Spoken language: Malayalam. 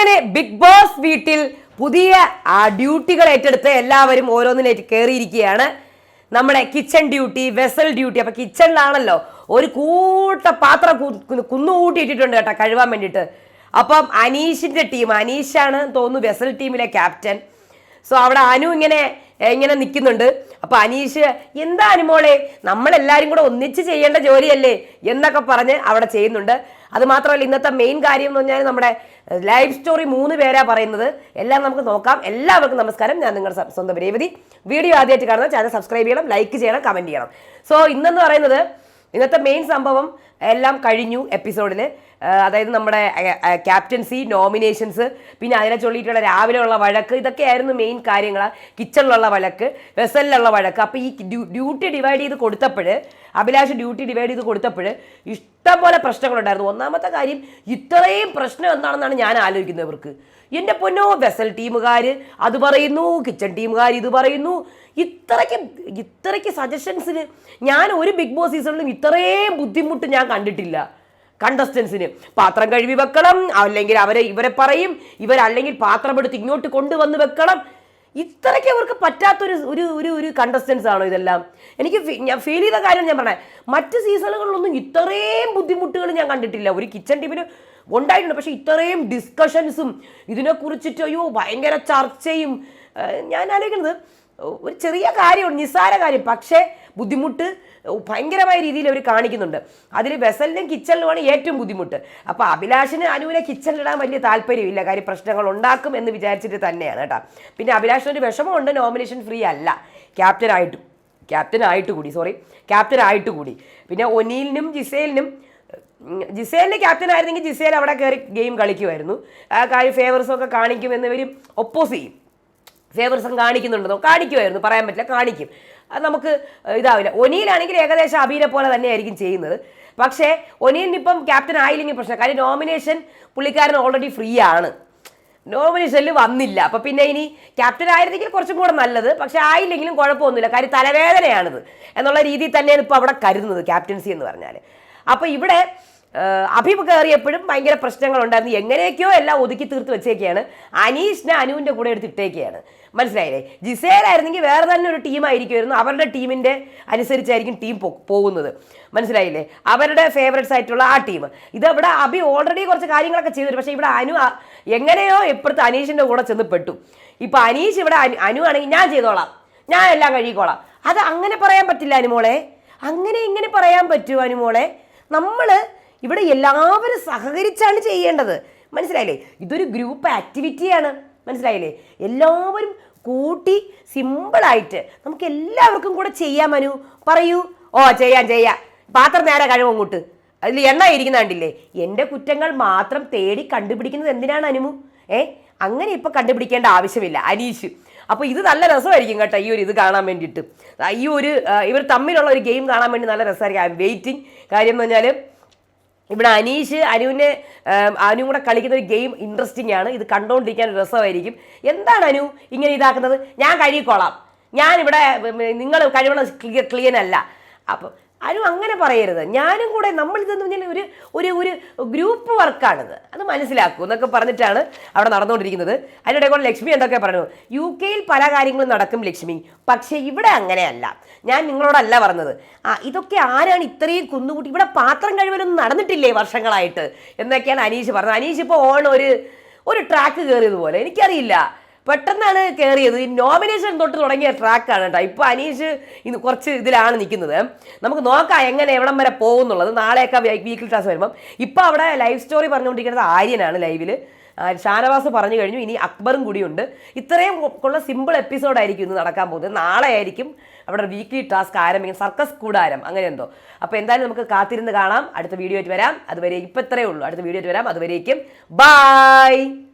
അങ്ങനെ ബിഗ് ബോസ് വീട്ടിൽ പുതിയ ഡ്യൂട്ടികൾ ഏറ്റെടുത്ത് എല്ലാവരും ഓരോന്നിനേറ്റ് കയറിയിരിക്കുകയാണ് നമ്മുടെ കിച്ചൺ ഡ്യൂട്ടി വെസൽ ഡ്യൂട്ടി അപ്പൊ കിച്ചണിലാണല്ലോ ഒരു കൂട്ട പാത്രം കുന്നുകൂട്ടിയിട്ടിട്ടുണ്ട് കേട്ടോ കഴുവാൻ വേണ്ടിയിട്ട്. അപ്പം അനീഷിന്റെ ടീം അനീഷാണ് തോന്നുന്നു വെസൽ ടീമിലെ ക്യാപ്റ്റൻ സോ അവിടെ അനു ഇങ്ങനെ ഇങ്ങനെ നിൽക്കുന്നുണ്ട്. അപ്പൊ അനീഷ് എന്താ അനുമോളെ നമ്മളെല്ലാവരും കൂടെ ഒന്നിച്ച് ചെയ്യേണ്ട ജോലിയല്ലേ? എന്നൊക്കെ പറഞ്ഞ് അവിടെ ചെയ്യുന്നുണ്ട്. അത് മാത്രമല്ല ഇന്നത്തെ മെയിൻ കാര്യം എന്ന് പറഞ്ഞാൽ നമ്മുടെ ലൈഫ് സ്റ്റോറി മൂന്ന് പേരാ പറയുന്നത്. എല്ലാം നമുക്ക് നോക്കാം. എല്ലാവർക്കും നമസ്കാരം. ഞാൻ നിങ്ങളുടെ സ്വന്തം രേവതി. വീഡിയോ ആദ്യമായിട്ട് കാണുന്ന ചാനൽ സബ്സ്ക്രൈബ് ചെയ്യണം ലൈക്ക് ചെയ്യണം കമന്റ് ചെയ്യണം. സോ ഇന്നെന്ന് പറയുന്നത് ഇന്നത്തെ മെയിൻ സംഭവം എല്ലാം കഴിഞ്ഞു എപ്പിസോഡിൽ അതായത് നമ്മുടെ ക്യാപ്റ്റൻസി നോമിനേഷൻസ് പിന്നെ അതിനെ ചൊല്ലിയിട്ടുള്ള രാവിലെ ഉള്ള വഴക്ക് ഇതൊക്കെയായിരുന്നു മെയിൻ കാര്യങ്ങൾ കിച്ചണിലുള്ള വഴക്ക് വെസലിലുള്ള വഴക്ക്. അപ്പോൾ ഈ ഡ്യൂട്ടി ഡിവൈഡ് ചെയ്ത് കൊടുത്തപ്പോൾ അഭിലാഷ് ഡ്യൂട്ടി ഡിവൈഡ് ചെയ്ത് കൊടുത്തപ്പോൾ ഇഷ്ടംപോലെ പ്രശ്നങ്ങളുണ്ടായിരുന്നു. ഒന്നാമത്തെ കാര്യം ഇത്രയും പ്രശ്നം എന്താണെന്നാണ് ഞാൻ ആലോചിക്കുന്നത് ഇവർക്ക്. എന്റെ പൊന്നോ വെസൽ ടീമുകാർ അത് പറയുന്നു കിച്ചൺ ടീമുകാർ ഇത് പറയുന്നു. ഇത്രയ്ക്ക് ഇത്രയ്ക്ക് സജഷൻസിന് ഞാൻ ഒരു ബിഗ് ബോസ് സീസണിലും ഇത്രയും ബുദ്ധിമുട്ട് ഞാൻ കണ്ടിട്ടില്ല. കണ്ടസ്റ്റൻസിന് പാത്രം കഴുകി വെക്കണം അല്ലെങ്കിൽ അവരെ ഇവരെ പറയും ഇവരല്ലെങ്കിൽ പാത്രം എടുത്ത് ഇങ്ങോട്ട് കൊണ്ടുവന്ന് വെക്കണം. ഇത്രയ്ക്ക് അവർക്ക് പറ്റാത്തൊരു ഒരു ഒരു ഒരു കണ്ടസ്റ്റൻസ് ആണോ ഇതെല്ലാം? എനിക്ക് ഞാൻ ഫീൽ ചെയ്ത കാര്യം ഞാൻ പറഞ്ഞത് മറ്റ് സീസണുകളിലൊന്നും ഇത്രയും ബുദ്ധിമുട്ടുകൾ ഞാൻ കണ്ടിട്ടില്ല. ഒരു കിച്ചൺ ടീമിന് ഉണ്ടായിട്ടുണ്ട് പക്ഷേ ഇത്രയും ഡിസ്കഷൻസും ഇതിനെക്കുറിച്ചിട്ട് അയ്യോ ഭയങ്കര ചർച്ചയും ഞാൻ ആലോചിക്കുന്നത് ഒരു ചെറിയ കാര്യമാണ് നിസ്സാര കാര്യം. പക്ഷേ ബുദ്ധിമുട്ട് ഭയങ്കരമായ രീതിയിൽ അവർ കാണിക്കുന്നുണ്ട്. അതിൽ വെസലിനും കിച്ചണിലുമാണ് ഏറ്റവും ബുദ്ധിമുട്ട്. അപ്പോൾ അഭിലാഷിന് അനുവിനെ കിച്ചണിലിടാൻ വലിയ താല്പര്യമില്ല. കാര്യം പ്രശ്നങ്ങൾ ഉണ്ടാക്കും എന്ന് വിചാരിച്ചിട്ട് തന്നെയാണ് കേട്ടോ. പിന്നെ അഭിലാഷിന് ഒരു വിഷമമുണ്ട്. നോമിനേഷൻ ഫ്രീ അല്ല. ക്യാപ്റ്റനായിട്ടും ക്യാപ്റ്റൻ ആയിട്ട് കൂടി സോറി ക്യാപ്റ്റൻ ആയിട്ട് കൂടി. പിന്നെ ഒനീലിനും ജിസേലിനും ജിസേലിന് ക്യാപ്റ്റൻ ആയിരുന്നെങ്കിൽ ജിസേൽ അവിടെ കയറി ഗെയിം കളിക്കുമായിരുന്നു. ആ കാര്യം ഫേവേഴ്സും ഒക്കെ കാണിക്കുമെന്ന് ഇവർ ഒപ്പോസ് ചെയ്യും. ഫേവേഴ്സും കാണിക്കുന്നുണ്ടെന്നോ? കാണിക്കുമായിരുന്നു. പറയാൻ പറ്റില്ല കാണിക്കും. അത് നമുക്ക് ഇതാവില്ല. ഒനിയിലാണെങ്കിൽ ഏകദേശം അബീനെ പോലെ തന്നെയായിരിക്കും ചെയ്യുന്നത്. പക്ഷേ ഒനിയൻ ഇപ്പം ക്യാപ്റ്റൻ ആയില്ലെങ്കിൽ പ്രശ്നം. കാര്യം നോമിനേഷൻ പുള്ളിക്കാരൻ ഓൾറെഡി ഫ്രീ ആണ്. നോമിനേഷനിൽ വന്നില്ല. അപ്പം പിന്നെ ഇനി ക്യാപ്റ്റൻ ആയിരുന്നെങ്കിൽ കുറച്ചും കൂടെ നല്ലത്. പക്ഷേ ആയില്ലെങ്കിലും കുഴപ്പമൊന്നുമില്ല. കാര്യം തലവേദനയാണിത്. എന്നുള്ള രീതിയിൽ തന്നെയാണ് ഇപ്പോൾ അവിടെ കരുതുന്നത് ക്യാപ്റ്റൻസി എന്ന് പറഞ്ഞാൽ അപ്പോൾ ഇവിടെ അഭിപ് കയറിയപ്പോഴും ഭയങ്കര പ്രശ്നങ്ങളുണ്ടായിരുന്നു. എങ്ങനെയൊക്കെയോ എല്ലാം ഒതുക്കി തീർത്ത് വെച്ചേക്കെയാണ്. അനീഷിനെ അനുവിന്റെ കൂടെ എടുത്ത് ഇട്ടേക്കെയാണ്. മനസ്സിലായില്ലേ? ജിസേലായിരുന്നെങ്കിൽ വേറെ തന്നെ ഒരു ടീമായിരിക്കുമായിരുന്നു അവരുടെ ടീമിന്റെ അനുസരിച്ചായിരിക്കും ടീം പോകുന്നത്. മനസ്സിലായില്ലേ? അവരുടെ ഫേവറേറ്റ്സ് ആയിട്ടുള്ള ആ ടീം ഇത് ഇതവിടെ അഭി ഓൾറെഡി കുറച്ച് കാര്യങ്ങളൊക്കെ ചെയ്തിട്ടുണ്ട്. പക്ഷേ ഇവിടെ അനു എങ്ങനെയോ ഇപ്പുറത്ത് അനീഷിന്റെ കൂടെ ചെന്ന് പെട്ടു. ഇപ്പം അനീഷ് ഇവിടെ അനു അനുവാണെങ്കിൽ ഞാൻ ചെയ്തോളാം. ഞാൻ എല്ലാം കഴിക്കോളാം. അത് അങ്ങനെ പറയാൻ പറ്റില്ല അനുമോളെ. അങ്ങനെ ഇങ്ങനെ പറയാൻ പറ്റുമോ അനുമോളെ. നമ്മൾ ഇവിടെ എല്ലാവരും സഹകരിച്ചാണ് ചെയ്യേണ്ടത്. മനസ്സിലായില്ലേ? ഇതൊരു ഗ്രൂപ്പ് ആക്ടിവിറ്റിയാണ്. മനസ്സിലായില്ലേ? എല്ലാവരും കൂട്ടി സിമ്പിളായിട്ട് നമുക്ക് എല്ലാവർക്കും കൂടെ ചെയ്യാം മനു. പറയൂ. ഓ ചെയ്യാം ചെയ്യാം. പാത്രം നേരെ കഴിവ് അങ്ങോട്ട്. അതിൽ എണ്ണ ഇരിക്കുന്ന കണ്ടില്ലേ? എന്റെ കുറ്റങ്ങൾ മാത്രം തേടി കണ്ടുപിടിക്കുന്നത് എന്തിനാണ് അനുമു? ഏ? അങ്ങനെ ഇപ്പം കണ്ടുപിടിക്കേണ്ട ആവശ്യമില്ല. അനീഷ്. അപ്പോൾ ഇത് നല്ല രസമായിരിക്കും കേട്ടോ ഈ ഒരു ഇത് കാണാൻ വേണ്ടിയിട്ട്. ഈ ഒരു ഇവർ തമ്മിലുള്ള ഒരു ഗെയിം കാണാൻ വേണ്ടി നല്ല രസമായിരിക്കും. ഐ എം വെയിറ്റിംഗ് കാര്യം എന്ന് പറഞ്ഞാൽ ഇവിടെ അനീഷ് അനുവിനെ അനു കൂടെ കളിക്കുന്ന ഒരു ഗെയിം ഇൻട്രസ്റ്റിംഗ് ആണ്. ഇത് കണ്ടുകൊണ്ടിരിക്കാൻ രസമായിരിക്കും. എന്താണ് അനു ഇങ്ങനെ ഇതാക്കുന്നത്? ഞാൻ കഴുകിക്കോളാം. ഞാനിവിടെ നിങ്ങൾ കഴിവുള്ള ക്ലിയർ ക്ലിയൻ അല്ല. അപ്പം അനു അങ്ങനെ പറയരുത്. ഞാനും കൂടെ നമ്മൾ ഇതെന്ന് പറഞ്ഞാൽ ഒരു ഒരു ഒരു ഗ്രൂപ്പ് വർക്കാണിത്. അത് മനസ്സിലാക്കൂ എന്നൊക്കെ പറഞ്ഞിട്ടാണ് അവിടെ നടന്നുകൊണ്ടിരിക്കുന്നത്. അതിനിടെ കൂടെ ലക്ഷ്മി എന്തൊക്കെ പറഞ്ഞു? യു കെയിൽ പല കാര്യങ്ങളും നടക്കും ലക്ഷ്മി. പക്ഷേ ഇവിടെ അങ്ങനെയല്ല. ഞാൻ നിങ്ങളോടല്ല പറഞ്ഞത്. ആ ഇതൊക്കെ ആരാണ് ഇത്രയും കുന്നുകൂട്ടി? ഇവിടെ പാത്രം കഴിവലൊന്നും നടന്നിട്ടില്ലേ വർഷങ്ങളായിട്ട്? എന്നൊക്കെയാണ് അനീഷ് പറഞ്ഞത്. അനീഷ് ഇപ്പോൾ ഓൺ ഒരു ഒരു ട്രാക്ക് കയറിയതുപോലെ. എനിക്കറിയില്ല. പെട്ടെന്നാണ് കയറിയത് ഈ നോമിനേഷൻ തൊട്ട് തുടങ്ങിയ ട്രാക്കാണ് കേട്ടോ. ഇപ്പോൾ അനീഷ് ഇന്ന് കുറച്ച് ഇതിലാണ് നിൽക്കുന്നത്. നമുക്ക് നോക്കാം എങ്ങനെ എവിടം വരെ പോകുന്നുള്ളത്. നാളെയൊക്കെ വീക്കിൽ ക്ലാസ് വരുമ്പം. ഇപ്പോൾ അവിടെ ലൈവ് സ്റ്റോറി പറഞ്ഞുകൊണ്ടിരിക്കുന്നത് ആര്യനാണ് ലൈവിൽ ഷാനവാസ് പറഞ്ഞു കഴിഞ്ഞു. ഇനി അക്ബറും കൂടിയുണ്ട്. ഇത്രയും ഉള്ള സിമ്പിൾ എപ്പിസോഡായിരിക്കും ഇന്ന് നടക്കാൻ പോകുന്നത്. നാളെ ആയിരിക്കും അവിടെ വീക്ക്ലി ടാസ്ക് ആരംഭിക്കും സർക്കസ് കൂടാരം. അങ്ങനെ എന്തോ. അപ്പോൾ എന്തായാലും നമുക്ക് കാത്തിരുന്ന് കാണാം. അടുത്ത വീഡിയോ ആയിട്ട് വരാം. അതുവരെ ഇപ്പം ഇത്രയേ ഉള്ളൂ. അടുത്ത വീഡിയോ ആയിട്ട് വരാം. അതുവരേക്കും. ബായ്